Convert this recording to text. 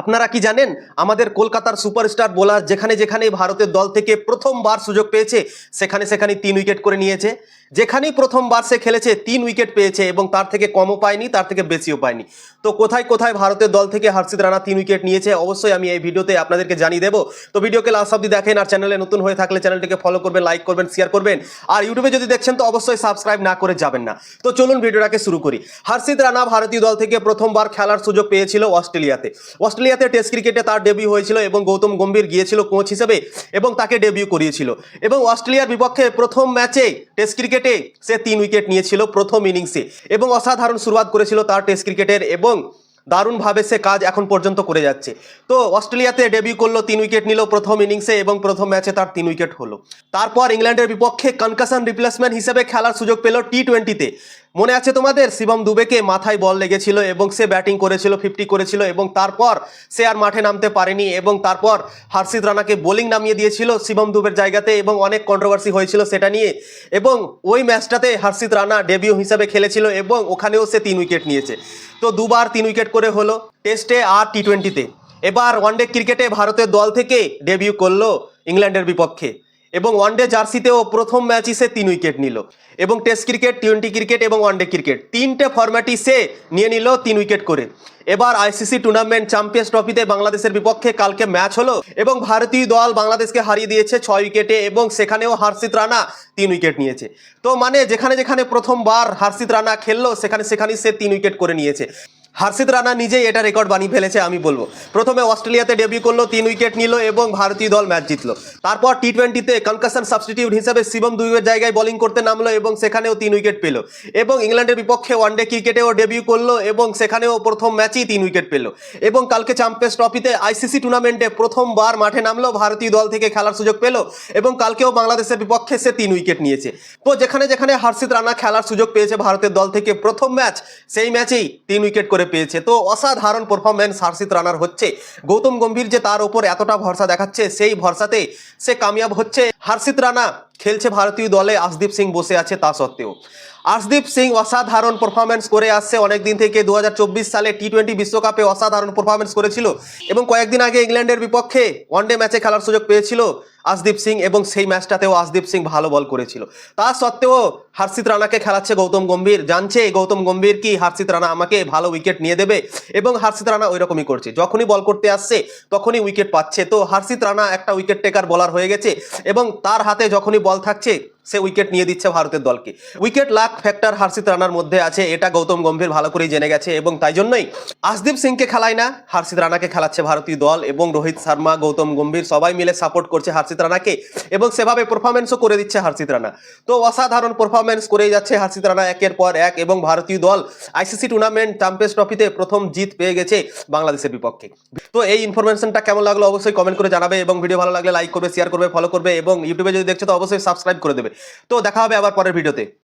আপনারা কি জানেন? আমাদের কলকাতার সুপারস্টার বোলার যেখানে যেখানে ভারতের দল থেকে প্রথমবার সুযোগ পেয়েছে, সেখানে সেখানে তিন উইকেট করে নিয়েছে। যেখানেই প্রথমবার সে খেলেছে, তিন উইকেট পেয়েছে এবং তার থেকে কমও পায়নি, তার থেকে বেশিও পায়নি। তো কোথায় কোথায় ভারতের দল থেকে হর্ষিত রানা তিন উইকেট নিয়েছে, অবশ্যই আমি এই ভিডিওতে আপনাদেরকে জানিয়ে দেবো। তো ভিডিওকে লাস্ট অব্দি দেখেন আর চ্যানেলে নতুন হয়ে থাকলে চ্যানেলটিকে ফলো করবেন লাইক করবেন শেয়ার করবেন। আর ইউটিউবে যদি দেখছেন, তো অবশ্যই সাবস্ক্রাইব না করে যাবেন না। তো চলুন ভিডিওটাকে শুরু করি। হর্ষিত রানা ভারতীয় দল থেকে প্রথমবার খেলার সুযোগ পেয়েছিল অস্ট্রেলিয়াতে। অস্ট্রেলিয়াতে টেস্ট ক্রিকেটে তার ডেবিউ হয়েছিল এবং গৌতম গম্ভীর গিয়েছিল কোচ হিসেবে এবং তাকে ডেবিউ করিয়েছিল। এবং অস্ট্রেলিয়ার বিপক্ষে প্রথম ম্যাচে টেস্ট ক্রিকেটে সে তিন উইকেট নিয়েছিল প্রথম ইনিংসে এবং অসাধারণ শুরুয়াত করেছিল তার টেস্ট ক্রিকেটের এবং দারুণভাবে সে কাজ এখন পর্যন্ত করে যাচ্ছে। তো অস্ট্রেলিয়াতে ডেবিউ করল, তিন উইকেট নিল প্রথম ইনিংসে এবং প্রথম ম্যাচে তার তিন উইকেট হলো। তারপর ইংল্যান্ডের বিপক্ষে কনকাশন রিপ্লেসমেন্ট হিসেবে খেলার সুযোগ পেল টি টোয়েন্টিতে মনে আছে তোমাদের? শিবম দুবেকে মাথায় বল লেগেছিল এবং সে ব্যাটিং করেছিল ফিফটি করেছিল এবং তারপর সে আর মাঠে নামতে পারেনি এবং তারপর হার্ষিত রানাকে বোলিং নামিয়ে দিয়েছিল শিবম দুবের জায়গাতে এবং অনেক কন্ট্রোভার্সি হয়েছিল সেটা নিয়ে এবং ওই ম্যাচটাতে হার্ষিত রানা ডেবিউ হিসাবে খেলেছিল এবং ওখানেও সে তিন উইকেট নিয়েছে। তো দুবার তিন উইকেট করে হলো টেস্টে আর টি টোয়েন্টিতে এবার ওয়ানডে ক্রিকেটে ভারতের দল থেকে ডেবিউ করল ইংল্যান্ডের বিপক্ষে। এবং ওয়ানডে জার্সিতেও প্রথম ম্যাচই সে তিন উইকেট নিল। এবং টেস্ট ক্রিকেট টোয়েন্টি ক্রিকেট এবং ওয়ানডে ক্রিকেট তিনটে ফরম্যাটই সে নিয়ে নিল তিন উইকেট করে। এবার আইসিসি টুর্নামেন্ট চ্যাম্পিয়ন্স ট্রফিতে বাংলাদেশের বিপক্ষে কালকে ম্যাচ হলো এবং ভারতীয় দল বাংলাদেশকে হারিয়ে দিয়েছে ছয় উইকেটে এবং সেখানেও হার্ষিত রানা তিন উইকেট নিয়েছে। তো মানে যেখানে যেখানে প্রথমবার হার্ষিত রানা খেললো, সেখানে সেখানেই সে তিন উইকেট করে নিয়েছে। হার্ষিত রানা নিজেই এটা রেকর্ড বানিয়ে ফেলেছে, আমি বলব। প্রথমে অস্ট্রেলিয়াতে ডেবিউ করল, তিন উইকেট নিল এবং ভারতীয় দল ম্যাচ জিতলো। তারপর টি টোয়েন্টিতে কনকাশন সাবস্টিটিউট হিসেবে শিবম দুইয়ের জায়গায় বোলিং করতে নামলো এবং সেখানেও তিন উইকেট পেল। এবং ইংল্যান্ডের বিপক্ষে ওয়ানডে ক্রিকেটেও ডেবিউ করল এবং সেখানেও প্রথম ম্যাচেই তিন উইকেট পেল। এবং কালকে চ্যাম্পিয়ন্স ট্রফিতে আইসিসি টুর্নামেন্টে প্রথমবার মাঠে নামলো, ভারতীয় দল থেকে খেলার সুযোগ পেল এবং কালকেও বাংলাদেশের বিপক্ষে সে তিন উইকেট নিয়েছে। তো যেখানে যেখানে হার্ষিত রানা খেলার সুযোগ পেয়েছে ভারতের দল থেকে প্রথম ম্যাচ সেই ম্যাচেই তিন উইকেট করে পেয়েছে। তো অসাধারণ পারফরমেন্স হার্ষিত রানার হচ্ছে। গৌতম গম্ভীর যে তার ওপর এতটা ভরসা দেখাচ্ছে, সেই ভরসাতে সে কামিয়াব হচ্ছে। হার্ষিত রানা খেলছে ভারতীয় দলে আসদীপ সিং বসে আছে তা সত্ত্বেও। আশদীপ সিং অসাধারণ পারফরমেন্স করে আসছে। অনেক দিন থেকে দু হাজার চব্বিশ সালে টি টোয়েন্টি বিশ্বকাপে অসাধারণ পারফরমেন্স করেছিল এবং কয়েকদিন আগে ইংল্যান্ডের বিপক্ষে ওয়ানডে ম্যাচে খেলার সুযোগ পেয়েছিল আশদীপ সিং এবং সেই ম্যাচটাতেও আশদীপ সিং ভালো বল করেছিল। তা সত্ত্বেও হার্ষিত রানাকে খেলাচ্ছে গৌতম গম্ভীর। জানছে গৌতম গম্ভীর কি হার্ষিত রানা আমাকে ভালো উইকেট নিয়ে দেবে এবং হার্ষিত রানা ওই রকমই করছে। যখনই বল করতে আসছে, তখনই উইকেট পাচ্ছে। তো হার্ষিত রানা একটা উইকেট টেকার বলার হয়ে গেছে এবং তার হাতে যখনই বল থাকছে সে উইকেট নিয়ে দিচ্ছে ভারতের দলকে। উইকেট লাক ফ্যাক্টর হার্ষিত রানার মধ্যে আছে, এটা গৌতম গম্ভীর ভালো করেই জেনে গেছে এবং তাই জন্যই আশদীপ সিংকে খেলায় না, হার্ষিত রানাকে খেলাচ্ছে ভারতীয় দল এবং রোহিত শর্মা, গৌতম গম্ভীর সবাই মিলে সাপোর্ট করছে হার্ষিত রানাকে এবং সেভাবে পারফরমেন্সও করে দিচ্ছে হার্ষিত রানা। তো অসাধারণ পারফরমেন্স করেই যাচ্ছে হার্ষিত রানা একের পর এক এবং ভারতীয় দল আইসিসি টুর্নামেন্ট চ্যাম্পিয়ন্স ট্রফিতে প্রথম জিত পেয়ে গেছে বাংলাদেশের বিপক্ষে। তো এই ইনফরমেশনটা কেমন লাগল অবশ্যই কমেন্ট করে জানাবে এবং ভিডিও ভালো লাগলে লাইক করবে শেয়ার করবে ফলো করবে এবং ইউটিউবে যদি দেখছ তো অবশ্যই সাবস্ক্রাইব করে দেবে। তো দেখা হবে আবার পরের ভিডিওতে।